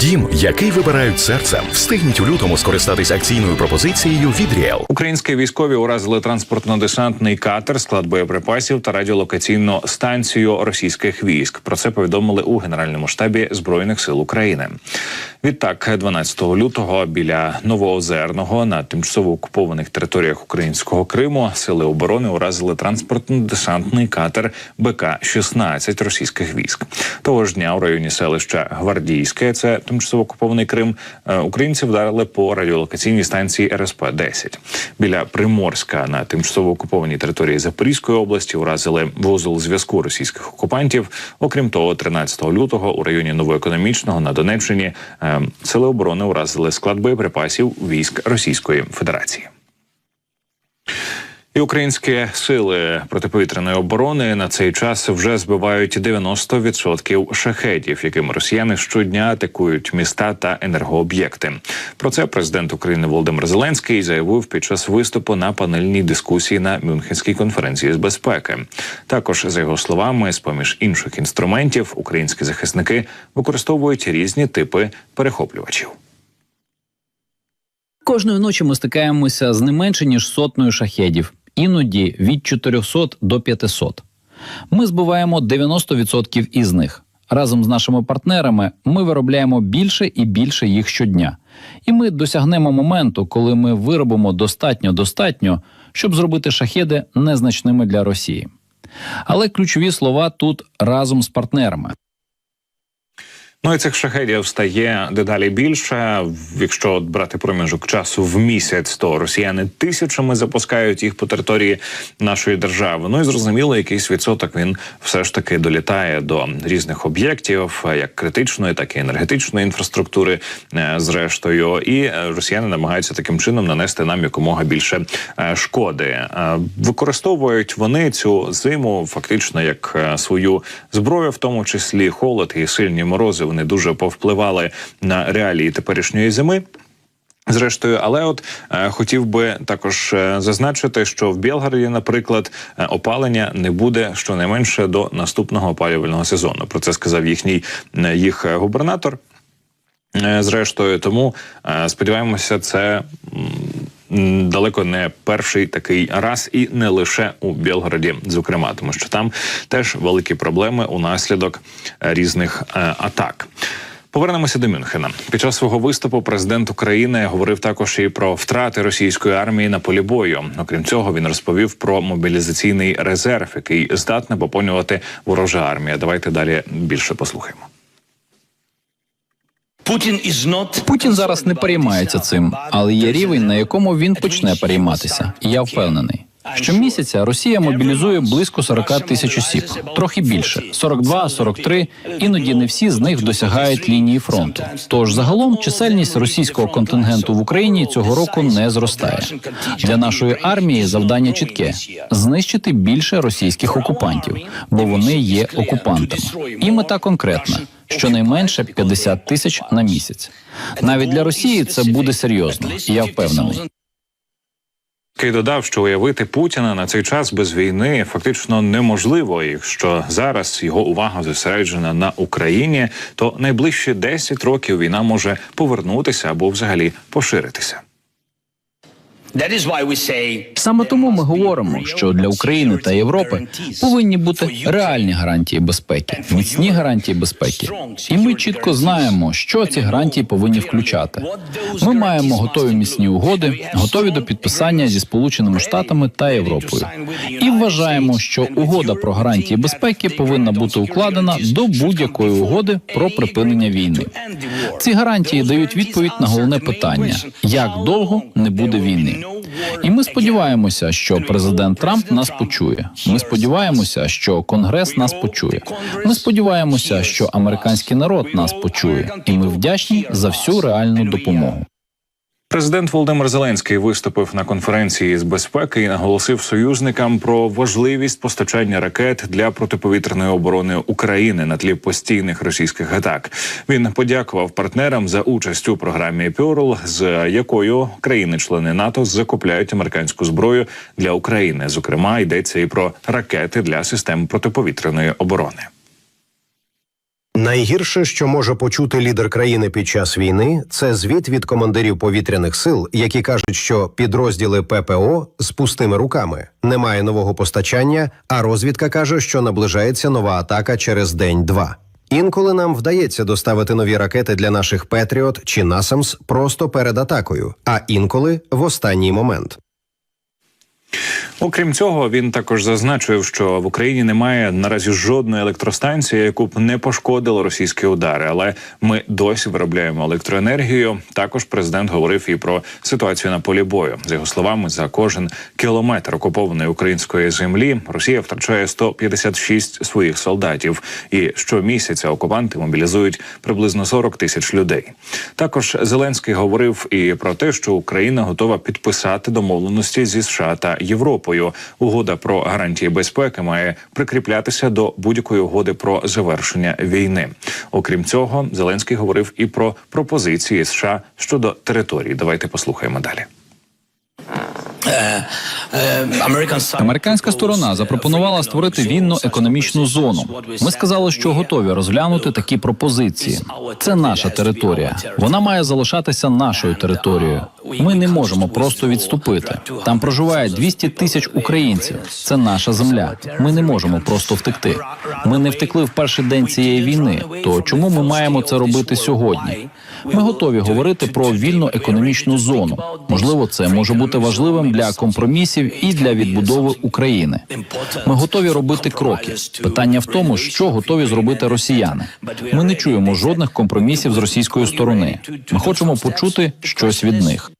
Дім, який вибирають серцем, встигніть у лютому скористатись акційною пропозицією від Ріел. Українські військові уразили транспортно-десантний катер, склад боєприпасів та радіолокаційну станцію російських військ. Про це повідомили у Генеральному штабі збройних сил України. Відтак, 12 лютого біля Новоозерного на тимчасово окупованих територіях українського Криму сили оборони уразили транспортно-десантний катер БК 16 російських військ. Того ж дня у районі селища Гвардійське, це тимчасово окупований Крим. е, Українці вдарили по радіолокаційній станції РСП 10 біля Приморська на тимчасово окупованій території Запорізької області. Уразили вузол зв'язку російських окупантів. Окрім того, 13 лютого у районі Новоекономічного на Донеччині е, сили оборони уразили склад боєприпасів військ Російської Федерації. І українські сили протиповітряної оборони на цей час вже збивають 90% шахедів, якими росіяни щодня атакують міста та енергооб'єкти. Про це президент України Володимир Зеленський заявив під час виступу на панельній дискусії на Мюнхенській конференції з безпеки. Також за його словами, з поміж інших інструментів, українські захисники використовують різні типи перехоплювачів. Кожної ночі ми стикаємося з не менше ніж сотнею шахедів, іноді від 400 до 500. Ми збиваємо 90% із них. Разом з нашими партнерами ми виробляємо більше і більше їх щодня. І ми досягнемо моменту, коли ми виробимо достатньо достатньо, щоб зробити шахеди незначними для Росії. Але ключові слова тут разом з партнерами. Ну і цих шахедів стає дедалі більше. Якщо брати проміжок часу в місяць, то росіяни тисячами запускають їх по території нашої держави. Ну і зрозуміло, якийсь відсоток він все ж таки долітає до різних об'єктів, як критичної, так і енергетичної інфраструктури. е, Зрештою, і е, росіяни намагаються таким чином нанести нам якомога більше е, шкоди. Використовують вони цю зиму фактично як свою зброю, в тому числі холод і сильні морози. Вони дуже повпливали на реалії теперішньої зими. Зрештою, але от е, хотів би також е, зазначити, що в Білгороді, наприклад, е, опалення не буде щонайменше до наступного опалювального сезону. Про це сказав їхній е, їх е, губернатор. Е, Зрештою, тому е, сподіваємося, це далеко не перший такий раз, і не лише у Білгороді, зокрема, тому що там теж великі проблеми унаслідок е, різних е, атак. Повернемося до Мюнхена. Під час свого виступу президент України говорив також і про втрати російської армії на полі бою. Окрім цього, він розповів про мобілізаційний резерв, який здатна поповнювати ворожа армія. Давайте далі більше послухаємо. Путін зараз не переймається цим, але є рівень, на якому він почне перейматися. Я впевнений. Щомісяця Росія мобілізує близько 40 тисяч осіб, трохи більше 42, 43, Іноді не всі з них досягають лінії фронту. Тож загалом чисельність російського контингенту в Україні цього року не зростає. Для нашої армії завдання чітке знищити більше російських окупантів, бо вони є окупантами. І мета конкретна. Щонайменше 50 тисяч на місяць. Навіть для Росії це буде серйозно, я впевнений. Кий додав, що уявити Путіна на цей час без війни фактично неможливо. Якщо зараз його увага зосереджена на Україні, то найближчі 10 років війна може повернутися або взагалі поширитися. Саме тому ми говоримо, що для України та Європи повинні бути реальні гарантії безпеки, міцні гарантії безпеки. І ми чітко знаємо, що ці гарантії повинні включати. Ми маємо готові міцні угоди, готові до підписання зі Сполученими Штатами та Європою. І вважаємо, що угода про гарантії безпеки повинна бути укладена до будь-якої угоди про припинення війни. Ці гарантії дають відповідь на головне питання: як довго не буде війни. І ми сподіваємося, що президент Трамп нас почує. Ми сподіваємося, що Конгрес нас почує. Ми сподіваємося, що американський народ нас почує, і ми вдячні за всю реальну допомогу. Президент Володимир Зеленський виступив на конференції з безпеки і наголосив союзникам про важливість постачання ракет для протиповітряної оборони України на тлі постійних російських атак. Він подякував партнерам за участь у програмі Пьорл, з якою країни-члени НАТО закупляють американську зброю для України. Зокрема, йдеться і про ракети для систем протиповітряної оборони. Найгірше, що може почути лідер країни під час війни, це звіт від командирів повітряних сил, які кажуть, що підрозділи ППО з пустими руками немає нового постачання, а розвідка каже, що наближається нова атака через день-два. Інколи нам вдається доставити нові ракети для наших Петріот чи Насамс просто перед атакою, а інколи в останній момент. Окрім цього, він також зазначив, що в Україні немає наразі жодної електростанції, яку б не пошкодили російські удари. Але ми досі виробляємо електроенергію. Також президент говорив і про ситуацію на полі бою. За його словами, за кожен кілометр окупованої української землі Росія втрачає 156 своїх солдатів. І щомісяця окупанти мобілізують приблизно 40 тисяч людей. Також Зеленський говорив і про те, що Україна готова підписати домовленості зі США та Європою. Угода про гарантії безпеки має прикріплятися до будь-якої угоди про завершення війни. Окрім цього, Зеленський говорив і про пропозиції США щодо території. Давайте послухаємо далі. Американська сторона запропонувала створити вільну економічну зону. Ми сказали, що готові розглянути такі пропозиції. Це наша територія. Вона має залишатися нашою територією. Ми не можемо просто відступити. Там проживає 200 тисяч українців. Це наша земля. Ми не можемо просто втекти. Ми не втекли в перший день цієї війни. То чому ми маємо це робити сьогодні? Ми готові говорити про вільну економічну зону. Можливо, це може бути важливим для компромісів і для відбудови України. Ми готові робити кроки. Питання в тому, що готові зробити росіяни. Ми не чуємо жодних компромісів з російської сторони. Ми хочемо почути щось від них.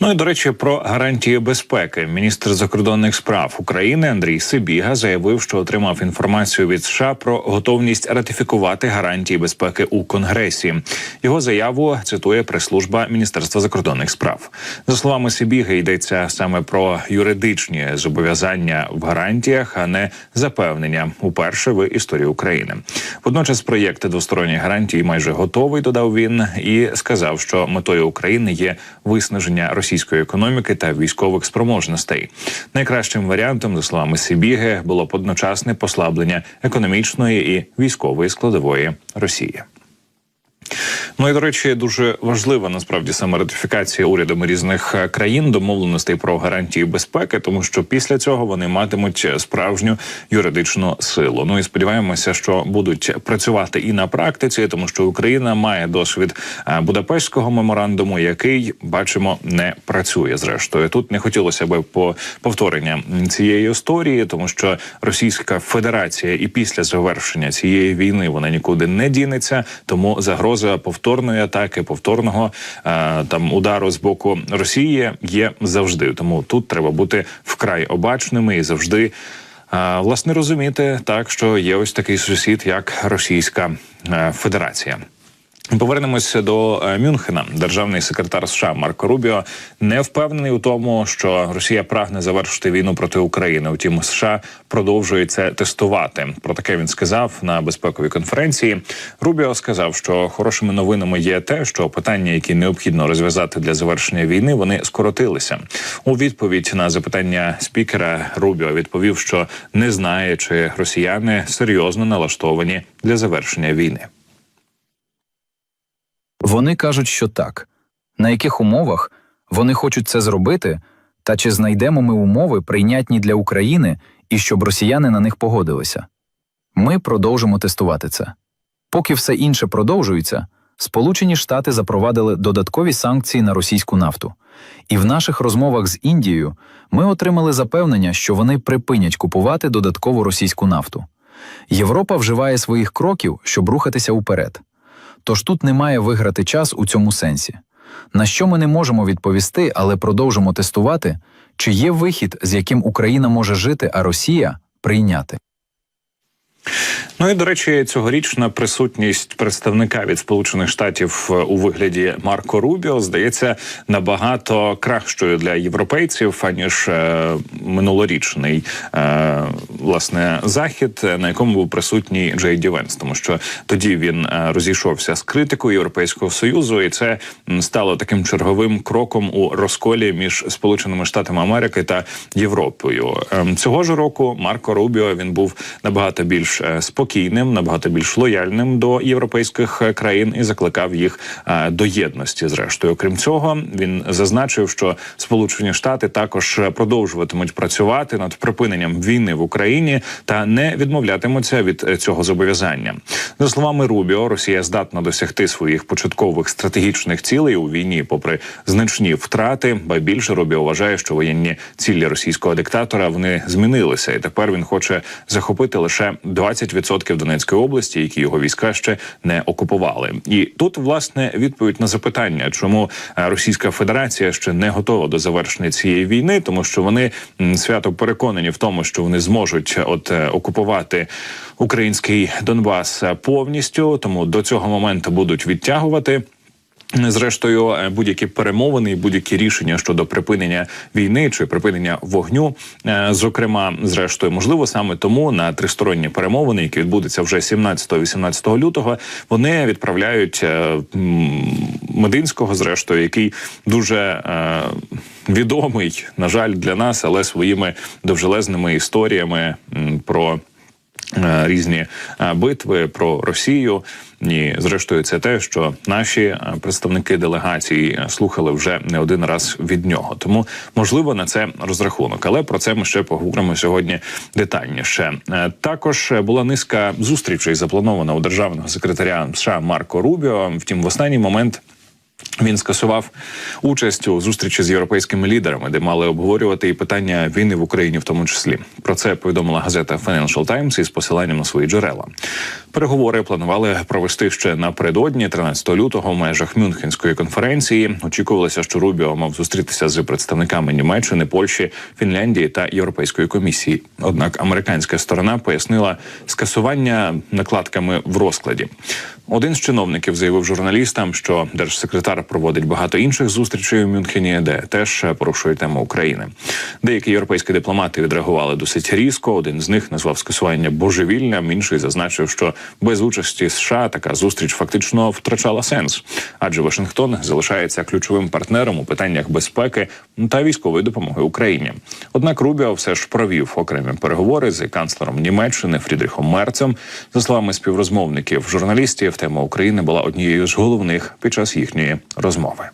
Ну і до речі, про гарантії безпеки. Міністр закордонних справ України Андрій Сибіга заявив, що отримав інформацію від США про готовність ратифікувати гарантії безпеки у Конгресі. Його заяву цитує прес-служба Міністерства закордонних справ. За словами Сибіги, йдеться саме про юридичні зобов'язання в гарантіях, а не запевнення уперше в історії України. Водночас проєкт двосторонніх гарантій майже готовий. Додав він і сказав, що метою України є виснаження російської економіки та військових спроможностей. Найкращим варіантом, за словами Сибіги, було б одночасне послаблення економічної і військової складової Росії. Ну і до речі, дуже важлива насправді саме ратифікація урядами різних е, країн домовленостей про гарантії безпеки, тому що після цього вони матимуть справжню юридичну силу. Ну і сподіваємося, що будуть працювати і на практиці, тому що Україна має досвід е, Будапештського меморандуму, який бачимо не працює. Зрештою, тут не хотілося би по повторення цієї історії, тому що Російська Федерація і після завершення цієї війни вона нікуди не дінеться, тому загроза повторної атаки, повторного е, там удару з боку Росії є завжди. Тому тут треба бути вкрай обачними і завжди. е, Власне розуміти так, що є ось такий сусід, як Російська е, Федерація. Повернемося до е, Мюнхена. Державний секретар США Марко Рубіо не впевнений у тому, що Росія прагне завершити війну проти України. Утім, США продовжує це тестувати. Про таке він сказав на безпековій конференції. Рубіо сказав, що хорошими новинами є те, що питання, які необхідно розв'язати для завершення війни, вони скоротилися. У відповідь на запитання спікера Рубіо відповів, що не знає, чи росіяни серйозно налаштовані для завершення війни. Вони кажуть, що так. На яких умовах вони хочуть це зробити, та чи знайдемо ми умови, прийнятні для України, і щоб росіяни на них погодилися? Ми продовжимо тестувати це. Поки все інше продовжується, Сполучені Штати запровадили додаткові санкції на російську нафту. І в наших розмовах з Індією ми отримали запевнення, що вони припинять купувати додаткову російську нафту. Європа вживає своїх кроків, щоб рухатися уперед. Тож тут немає виграти час у цьому сенсі. На що ми не можемо відповісти, але продовжимо тестувати, чи є вихід, з яким Україна може жити, а Росія прийняти. Ну і до речі, цьогорічна присутність представника від Сполучених Штатів е, у вигляді Марко Рубіо здається набагато кращою для європейців аніж е, минулорічний е, власне захід, на якому був присутній Джей Ді Венс, тому що тоді він е, розійшовся з критикою Європейського союзу, і це стало таким черговим кроком у розколі між Сполученими Штатами Америки та Європою. Ем, Цього ж року Марко Рубіо він був набагато більш більш е, спокійним, набагато більш лояльним до європейських е, країн і закликав їх е, до єдності. Зрештою, крім цього, він зазначив, що Сполучені Штати також продовжуватимуть працювати над припиненням війни в Україні та не відмовлятимуться від цього зобов'язання. За словами Рубіо, Росія здатна досягти своїх початкових стратегічних цілей у війні, попри значні втрати. Ба більше Рубіо вважає, що воєнні цілі російського диктатора вони змінилися, і тепер він хоче захопити лише 20% Донецької області, які його війська ще не окупували. І тут власне відповідь на запитання, чому е, Російська Федерація ще не готова до завершення цієї війни, тому що вони свято переконані в тому, що вони зможуть от е, окупувати український Донбас е, повністю. Тому до цього моменту будуть відтягувати. Зрештою, е, будь-які перемовини і будь-які рішення щодо припинення війни чи припинення вогню, е, зокрема, зрештою, можливо, саме тому на тристоронні перемовини, які відбудуться вже 17-18 лютого, вони відправляють е, Мединського, зрештою, який дуже відомий, на жаль, для нас, але своїми довжелезними історіями про. Е, Різні е, битви про Росію, і зрештою, це те, що наші е, представники делегації слухали вже не один раз від нього. Тому можливо на це розрахунок. Але про це ми ще поговоримо сьогодні детальніше. Також була низка зустрічей запланована у державного секретаря США Марко Рубіо. Втім, в останній момент. Він скасував участь у зустрічі з європейськими лідерами, де мали обговорювати і питання війни в Україні, в тому числі. Про це повідомила газета Financial Times із посиланням на свої джерела. Переговори планували провести ще напередодні, 13 лютого, в межах Мюнхенської конференції. Очікувалося, що Рубіо мав зустрітися з представниками Німеччини, Польщі, Фінляндії та Європейської комісії. Однак американська сторона пояснила скасування накладками в розкладі. Один з чиновників заявив журналістам, що держсекретар проводить багато інших зустрічей у Мюнхені, де теж порушує тему України. Деякі європейські дипломати відреагували досить різко. Один з них назвав скасування божевільням, інший зазначив, що без участі США така зустріч фактично втрачала сенс, адже Вашингтон залишається ключовим партнером у питаннях безпеки та військової допомоги Україні. Однак Рубіо все ж провів окремі переговори з канцлером Німеччини Фрідріхом Мерцем. За словами співрозмовників журналістів, тема України була однією з головних під час їхньої розмови.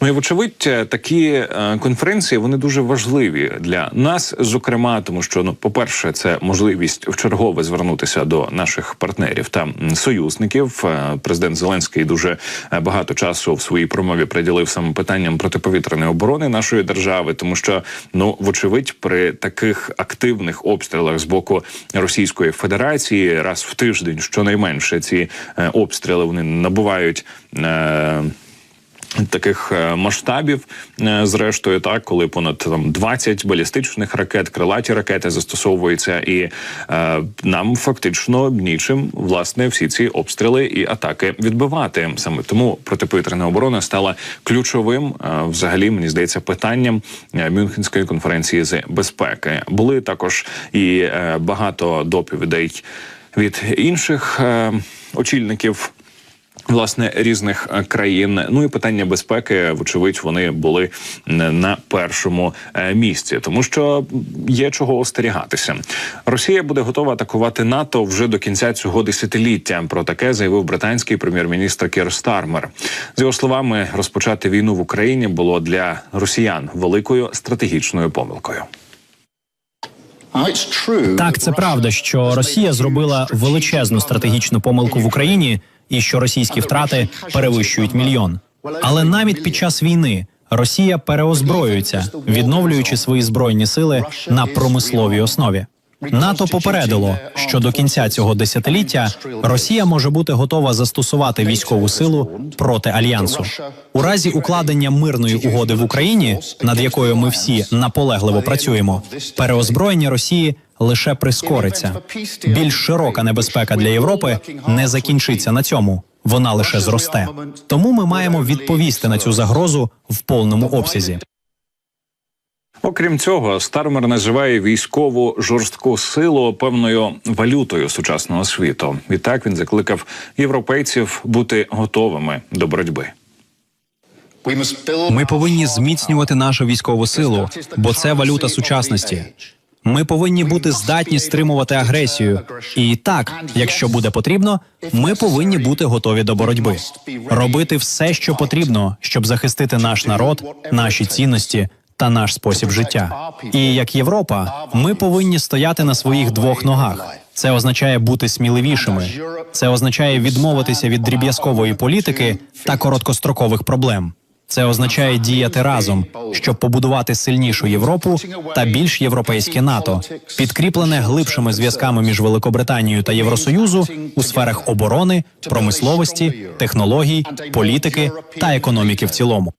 Ну і вочевидь, е, такі е, конференції вони дуже важливі для нас, зокрема, тому що ну, по-перше, це можливість вчергове звернутися до наших партнерів та союзників. Е, Президент Зеленський дуже багато часу в своїй промові приділив саме питанням протиповітряної оборони нашої держави, тому що ну вочевидь, при таких активних обстрілах з боку Російської Федерації раз в тиждень, щонайменше ці обстріли вони набувають. Е, Таких е, масштабів, е, зрештою, так коли понад там 20 балістичних ракет, крилаті ракети застосовуються, і е, нам фактично нічим власне всі ці обстріли і атаки відбивати. Саме тому протиповітряна оборона стала ключовим, е, взагалі мені здається, питанням е, Мюнхенської конференції з безпеки. Були також і е, багато доповідей від інших е, очільників. Власне різних е, країн, ну і питання безпеки, вочевидь, вони були не на першому е, місці, тому що є чого остерігатися. Росія буде готова атакувати НАТО вже до кінця цього десятиліття. Про таке заявив британський прем'єр-міністр Кір Стармер. З його словами, розпочати війну в Україні було для росіян великою стратегічною помилкою. Так, це правда, що Росія зробила величезну стратегічну помилку в Україні і що російські втрати перевищують мільйон. Але навіть під час війни Росія переозброюється, відновлюючи свої збройні сили на промисловій основі. НАТО попередило, що до кінця цього десятиліття Росія може бути готова застосувати військову силу проти альянсу. У разі укладення мирної угоди в Україні, над якою ми всі наполегливо працюємо, переозброєння Росії лише прискориться. Більш широка небезпека для Європи не закінчиться на цьому. Вона лише зросте. Тому ми маємо відповісти на цю загрозу в повному обсязі. Окрім цього, Стармер називає військову жорстку силу певною валютою сучасного світу. Відтак він закликав європейців бути готовими до боротьби. Ми повинні зміцнювати нашу військову силу, бо це валюта сучасності. Ми повинні бути здатні стримувати агресію. І так, якщо буде потрібно, ми повинні бути готові до боротьби, робити все, що потрібно, щоб захистити наш народ, наші цінності та наш спосіб життя. І як Європа, ми повинні стояти на своїх двох ногах. Це означає бути сміливішими. Це означає відмовитися від дріб'язкової політики та короткострокових проблем. Це означає діяти разом, щоб побудувати сильнішу Європу та більш європейське НАТО, підкріплене глибшими зв'язками між Великобританією та Євросоюзу у сферах оборони, промисловості, технологій, політики та економіки в цілому.